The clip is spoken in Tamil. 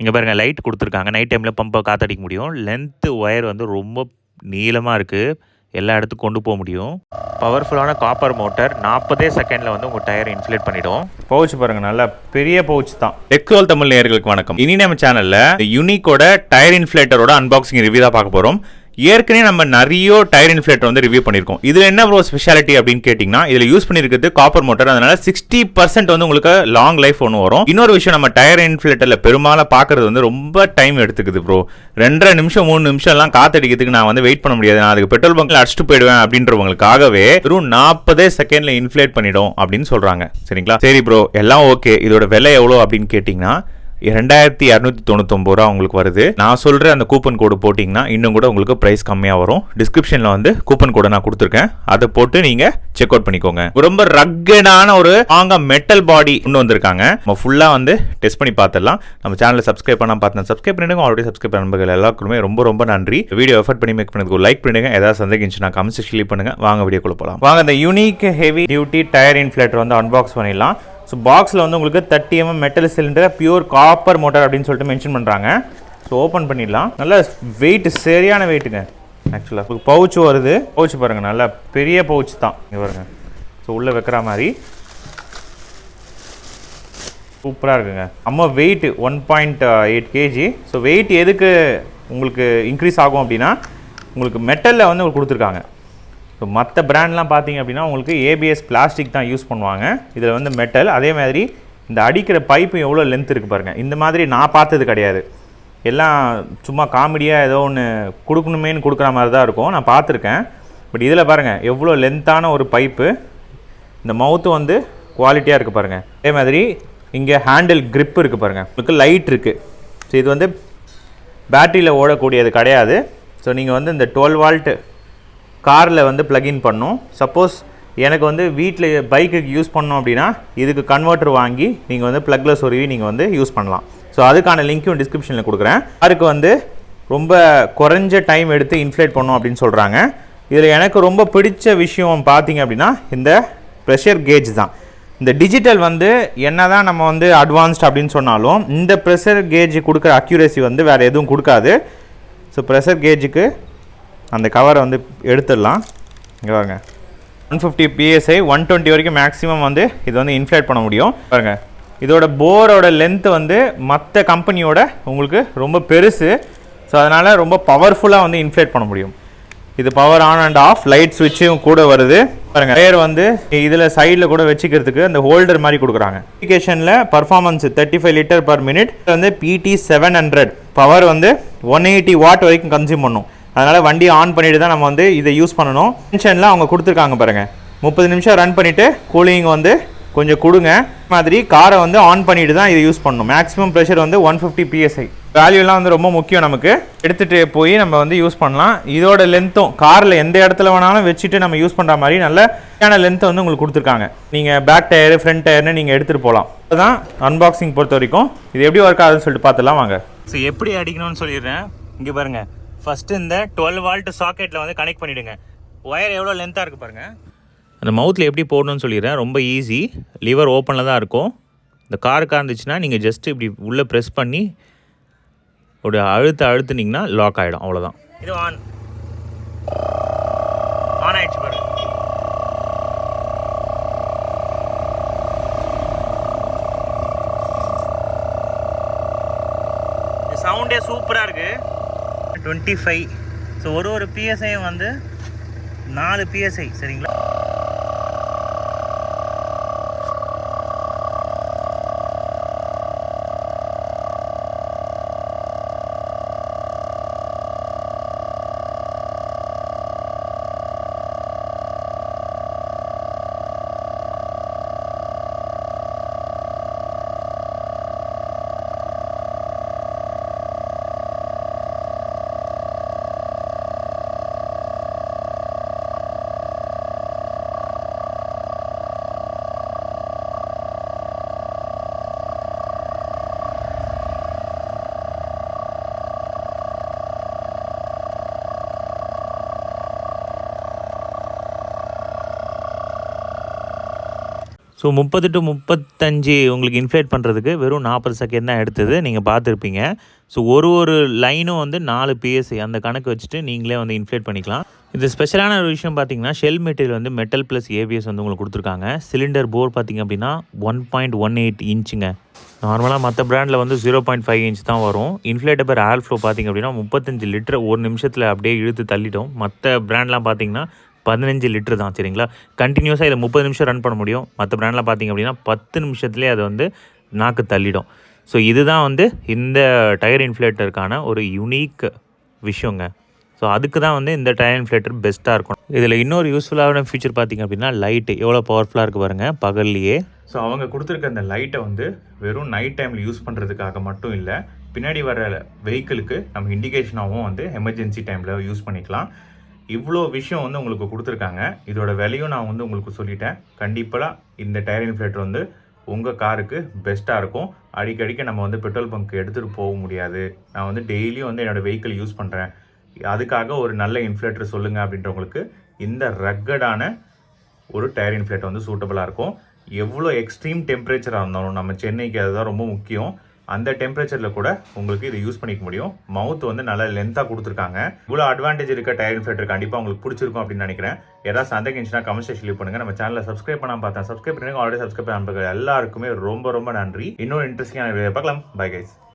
இங்கே பாருங்கள் லைட் கொடுத்துருக்காங்க. நைட் டைமில் பம்பை காற்றடிக்க முடியும். லென்த்து ஒயர் வந்து ரொம்ப நீளமாக இருக்குது எல்லா இடத்துக்கும் கொண்டு போக முடியும். பவர்ஃபுல்லான காப்பர் மோட்டர் நாற்பதே செகண்டில் வந்து உங்கள் டயர் இன்ஃப்ளேட் பண்ணிடும். பவுச் பாருங்கள் நல்லா பெரிய பவுச் தான். டெக்ரோல் தமிழ் நேயர்களுக்கு வணக்கம். இனி நம்ம சேனலில் யூனிக்கோட டயர் இன்ஃப்ளேட்டரோட அன்பாக்சிங் ரிவ்யூ தான் பார்க்க போகிறோம் ஏற்கனவே நம்ம நிறைய டயர் இன்ஃப்ளேட்டர் வந்து ரிவ்யூ பண்ணியிருக்கோம். இதில் என்ன ப்ரோ ஸ்பெஷாலிட்டி அப்படின்னு கேட்டிங்கன்னா இதில் யூஸ் பண்ணியிருக்கிறது காப்பர் மோட்டர் அதனால சிக்ஸ்டி பர்சன்ட் வந்து உங்களுக்கு லாங் லைஃப் ஒன்று வரும். இன்னொரு விஷயம் நம்ம டயர் இன்ஃபிலேட்டரில் பெரும்பாலும் பார்க்கறது வந்து ரொம்ப டைம் எடுத்துக்குது ப்ரோ ரெண்டரை நிமிஷம் மூணு நிமிஷம்லாம் காத்தடிக்கிறதுக்கு நான் வந்து வெயிட் பண்ண முடியாது. நான் அதுக்கு பெட்ரோல் பங்க்கில் அடிச்சுட்டு போயிடுவேன் அப்படின்றவங்களுக்காகவே வெறும் நாற்பதே செகண்டில் இன்ஃப்ளேட் பண்ணிடும் அப்படின்னு சொல்கிறாங்க சரிங்களா? சரி ப்ரோ எல்லாம் ஓகே இதோட விலை எவ்வளோ அப்படின்னு கேட்டிங்கன்னா ரெண்டாயிரத்தி இரநூத்தி தொண்ணூத்தொம்பது ரூபா உங்களுக்கு வருது. நான் சொல்கிற அந்த கூப்பன் கோடு போட்டிங்கன்னா இன்னும் கூட உங்களுக்கு ப்ரைஸ் கம்மியாக வரும். டிஸ்கிரிப்ஷனில் வந்து கூப்பன் கோடை நான் கொடுத்துருக்கேன். அதை போட்டு நீங்கள் செக் அவுட் பண்ணிக்கோங்க. ரொம்ப ரக்கடான ஒரு ஆங்க மெட்டல் பாடி கொண்டு வந்திருக்காங்க. நம்ம ஃபுல்லாக வந்து டெஸ்ட் பண்ணி பார்த்துடலாம். நம்ம சேனலை சப்ஸ்கிரைப் பண்ணால் பார்த்தா சப்ஸ்கிரைப் பண்ணிடுங்க. ஆல்ரெடி சப்ஸ்கிரைப் நண்பர்கள் எல்லாருக்குமே ரொம்ப ரொம்ப நன்றி. வீடியோ எஃபர்ட் பண்ணி மேக் பண்ணதுக்கு லைக் பண்ணுங்க ஏதாவது சந்தேகிச்சுன்னா கமெண்ட் செக்ஷன் பண்ணுங்க. வாங்க வீடியோக்குள்ள போகலாம் வாங்க இந்த unique heavy duty tyre inflator வந்து அன்பாக்ஸ் பண்ணிடலாம். ஸோ பாக்ஸில் வந்து உங்களுக்கு thirty MM metal cylinder pure copper motor அப்படின்னு சொல்லிட்டு மென்ஷன் பண்ணுறாங்க ஸோ ஓப்பன் பண்ணிடலாம். நல்ல வெயிட் சரியான வெயிட்டுங்க ஆக்சுவலாக உங்களுக்கு பவுச் வருது. பவுச் பாருங்கள் நல்ல பெரிய பவுச் தான். இங்கே பாருங்க. ஸோ உள்ளே வைக்கிற மாதிரி. சூப்பராக இருக்குங்க. அம்மா weight one point eight KG so weight எதுக்கு உங்களுக்கு இன்க்ரீஸ் ஆகும் அப்படின்னா உங்களுக்கு மெட்டலில் வந்து உங்களுக்கு கொடுத்துருக்காங்க. ஸோ மற்ற பிராண்ட்லாம் பார்த்தீங்க அப்படின்னா உங்களுக்கு ஏபிஎஸ் பிளாஸ்டிக் தான் யூஸ் பண்ணுவாங்க. இதில் வந்து மெட்டல் அதே மாதிரி இந்த அடிக்கிற பைப்பு எவ்வளோ லென்த் இருக்குது பாருங்கள் இந்த மாதிரி நான் பார்த்தது கிடையாது. எல்லாம் சும்மா காமெடியாக ஏதோ ஒன்று கொடுக்கணுமேனு கொடுக்குற மாதிரி தான் இருக்கும். நான் பார்த்துருக்கேன். பட் இதில் பாருங்கள் எவ்வளோ லென்த்தான ஒரு பைப்பு இந்த மவுத்து வந்து குவாலிட்டியாக இருக்குது பாருங்கள் அதே மாதிரி இங்கே ஹேண்டில் க்ரிப் இருக்குது பாருங்கள் உங்களுக்கு லைட் இருக்குது ஸோ இது வந்து பேட்டரியில் ஓடக்கூடியது கிடையாது. ஸோ நீங்கள் வந்து இந்த டுவெல் வால்ட்டு காரில் வந்து ப்ளக்இன் பண்ணும். சப்போஸ் எனக்கு வந்து வீட்டில் பைக்குக்கு யூஸ் பண்ணோம் அப்படின்னா இதுக்கு கன்வெர்ட்டர் வாங்கி நீங்கள் வந்து ப்ளக்கில் சொருவி நீங்கள் வந்து யூஸ் பண்ணலாம். ஸோ அதுக்கான லிங்க்கும் டிஸ்கிரிப்ஷனில் கொடுக்குறேன். அதுக்கு வந்து ரொம்ப குறைஞ்ச டைம் எடுத்து இன்ஃப்ளேட் பண்ணும் அப்படின்னு சொல்கிறாங்க இதில் எனக்கு ரொம்ப பிடிச்ச விஷயம் பார்த்தீங்க அப்படின்னா இந்த ப்ரெஷர் கேஜ் தான். இந்த டிஜிட்டல் வந்து என்ன தான் நம்ம வந்து அட்வான்ஸ்ட் அப்படின்னு சொன்னாலும் இந்த ப்ரெஷர் கேஜ் கொடுக்குற அக்யூரேசி வந்து வேறு எதுவும் கொடுக்காது. ஸோ ப்ரெஷர் கேஜுக்கு அந்த கவரை வந்து எடுத்துடலாம். இங்கே பாருங்க. One fifty PSI one twenty வரைக்கும் மேக்ஸிமம் வந்து இது வந்து இன்ஃப்ளேட் பண்ண முடியும். பாருங்க. இதோட போரோட லென்த்து வந்து மற்ற கம்பெனியோட உங்களுக்கு ரொம்ப பெருசு. ஸோ அதனால் ரொம்ப பவர்ஃபுல்லாக வந்து இன்ஃப்ளேட் பண்ண முடியும். இது power on and off light சுவிட்சும் கூட வருது. பாருங்கள் டயர் வந்து இதில் சைடில் கூட வச்சுக்கிறதுக்கு அந்த ஹோல்டர் மாதிரி கொடுக்குறாங்க. அப்ளிகேஷனில் performance thirty five litre per minute வந்து பிடி செவன் ஹண்ட்ரட் பவர் வந்து ஒன் எயிட்டி வாட் வரைக்கும் கன்சியூம் பண்ணும். அதனால் வண்டி ஆன் பண்ணிட்டு தான் நம்ம வந்து இதை யூஸ் பண்ணணும். டென்ஷனில் அவங்க கொடுத்துருக்காங்க பாருங்கள் முப்பது நிமிஷம் ரன் பண்ணிவிட்டு கூலிங் வந்து கொஞ்சம் கொடுங்க. மாதிரி காரை வந்து ஆன் பண்ணிட்டு தான் இதை யூஸ் பண்ணணும். மேக்ஸிமம் ப்ரெஷர் வந்து ஒன் ஃபிஃப்டி பிஎஸ்ஐ வேல்யூலாம் வந்து ரொம்ப முக்கியம் நமக்கு. எடுத்துகிட்டு போய் நம்ம வந்து யூஸ் பண்ணலாம். இதோட லென்த்தும் காரில் எந்த இடத்துல வேணாலும் வச்சுட்டு நம்ம யூஸ் பண்ணுற மாதிரி நல்ல லென்த்தை வந்து உங்களுக்கு கொடுத்துருக்காங்க. நீங்கள் பேக் டயரு ஃப்ரண்ட் டயர்னு நீங்கள் எடுத்துகிட்டு போகலாம் அதுதான் அன்பாக்சிங் பொறுத்த வரைக்கும். இது எப்படி ஒர்க் ஆகுதுன்னு சொல்லிட்டு பார்த்துலாம் வாங்க. ஸோ எப்படி அடிக்கணும்னு சொல்லிடுறேன். இங்கே பாருங்கள் ஃபஸ்ட்டு இந்த டுவெல் வால்ட் சாக்கெட்டில் வந்து கனெக்ட் பண்ணிவிடுங்க ஒயர் எவ்வளோ லென்த்தாக இருக்குது பாருங்கள் அந்த மவுத்தில் எப்படி போடணும்னு சொல்லிடுறேன். ரொம்ப ஈஸி லிவர் ஓப்பனில் தான் இருக்கும். இந்த காருக்காக இருந்துச்சுன்னா நீங்கள் ஜஸ்ட் இப்படி உள்ளே ப்ரெஸ் பண்ணி ஒரு அழுத்த அழுத்துனீங்கன்னா லாக் ஆகிடும் அவ்வளோதான் இது ஆன் ஆன் ஆயிடுச்சு பாருங்க. சவுண்டே சூப்பராக இருக்குது டுவெண்ட்டி ஃபைவ் ஸோ ஒரு ஒரு பிஎஸ்ஐயும் வந்து நாலு பிஎஸ்ஐ சரிங்களா? ஸோ முப்பது டு முப்பத்தஞ்சு உங்களுக்கு இன்ஃப்ளேட் பண்ணுறதுக்கு வெறும் நாற்பது செகண்ட் தான் எடுத்தது. நீங்கள் பார்த்துருப்பீங்க. ஸோ ஒரு ஒரு லைனும் வந்து நாலு பிஎஸ்சி அந்த கணக்கு வச்சுட்டு நீங்களே வந்து இன்ஃப்ளேட் பண்ணிக்கலாம். இது ஸ்பெஷலான ஒரு விஷயம் பார்த்தீங்கன்னா ஷெல் மெட்டீரியல் வந்து மெட்டல் ப்ளஸ் ஏபிஎஸ் வந்து உங்களுக்கு கொடுத்துருக்காங்க. சிலிண்டர் போர் பார்த்தீங்க அப்படின்னா ஒன் பாயிண்ட் ஒன் எயிட் இன்ச்சுங்க நார்மலாக மற்ற பிராண்டில் வந்து ஜீரோ பாயிண்ட் ஃபைவ் இன்ச் தான் வரும். இன்ஃப்ளேட்டபர் ஏர் ஃப்ளோ பார்த்தீங்க அப்படின்னா முப்பத்தஞ்சு லிட்டர் ஒரு நிமிஷத்தில் அப்படியே இழுத்து தள்ளிட்டோம் மற்ற பிராண்ட்லாம் பார்த்தீங்கன்னா பதினஞ்சு லிட்டர் தான் சரிங்களா? கண்டினியூஸாக இதை முப்பது நிமிஷம் ரன் பண்ண முடியும். மற்ற ப்ராண்டில் பார்த்தீங்க அப்படின்னா பத்து நிமிஷத்துலேயே அதை வந்து நாக்கு தள்ளிடும். ஸோ இதுதான் வந்து இந்த டயர் இன்ஃப்ளேட்டருக்கான ஒரு யுனிக் விஷயங்க. ஸோ அதுக்கு தான் வந்து இந்த டயர் இன்ஃப்ளேட்டர் பெஸ்ட்டாக இருக்கும். இதில் இன்னொரு யூஸ்ஃபுல்லான ஃபியூச்சர் பார்த்தீங்க அப்படின்னா லைட்டு எவ்வளோ பவர்ஃபுல்லாக இருக்குது பாருங்கள் பகல்லையே. ஸோ அவங்க கொடுத்துருக்க அந்த லைட்டை வந்து வெறும் நைட் டைமில் யூஸ் பண்ணுறதுக்காக மட்டும் இல்லை பின்னாடி வர வெஹிக்கிளுக்கு நம்ம இண்டிகேஷனாகவும் வந்து எமர்ஜென்சி டைமில் யூஸ் பண்ணிக்கலாம். இவ்வளோ விஷயம் வந்து உங்களுக்கு கொடுத்துருக்காங்க. இதோட விலையும் நான் வந்து உங்களுக்கு சொல்லிட்டேன். கண்டிப்பாக இந்த டயர் இன்ஃப்ளேட்டர் வந்து உங்கள் காருக்கு பெஸ்ட்டாக இருக்கும். அடிக்கடிக்க நம்ம வந்து பெட்ரோல் பங்க் எடுத்துகிட்டு போக முடியாது. நான் வந்து டெய்லியும் வந்து என்னோடய வெஹிக்கிள் யூஸ் பண்ணுறேன் அதுக்காக ஒரு நல்ல இன்ஃப்ளேட்டர் சொல்லுங்கள் அப்படின்றவங்களுக்கு இந்த ரக்கடான ஒரு டயர் இன்ஃப்ளேட்டர் வந்து சூட்டபுளாக இருக்கும். எவ்வளோ எக்ஸ்ட்ரீம் டெம்பரேச்சராக இருந்தாலும் நம்ம சென்னைக்கு அதுதான் ரொம்ப முக்கியம். அந்த டெம்பரேச்சரில் கூட உங்களுக்கு இதை யூஸ் பண்ணிக்க முடியும். மவுத் வந்து நல்லா லென்த்தாக கொடுத்துருக்காங்க. இவ்வளோ அட்வான்டேஜ் இருக்க டயர் இன்ஃப்ளேட்டர் கண்டிப்பாக உங்களுக்கு பிடிச்சிருக்கும் அப்படின்னு நினைக்கிறேன். ஏதாவது சந்தேகம் இருந்துச்சுன்னா கமெண்ட் செக்ஷன் லீவ் பண்ணுங்க. நம்ம சேனலில் சப்ஸ்கிரைப் பண்ணாமல் பார்த்தேன் சப்ஸ்கிரைப் பண்ணுங்க ஆல்ரெடி சப்ஸ்கிரைப் பண்ண எல்லாருக்குமே ரொம்ப ரொம்ப நன்றி. இன்னொரு இன்ட்ரெஸ்டிங்கான பார்க்கலாம். Bye guys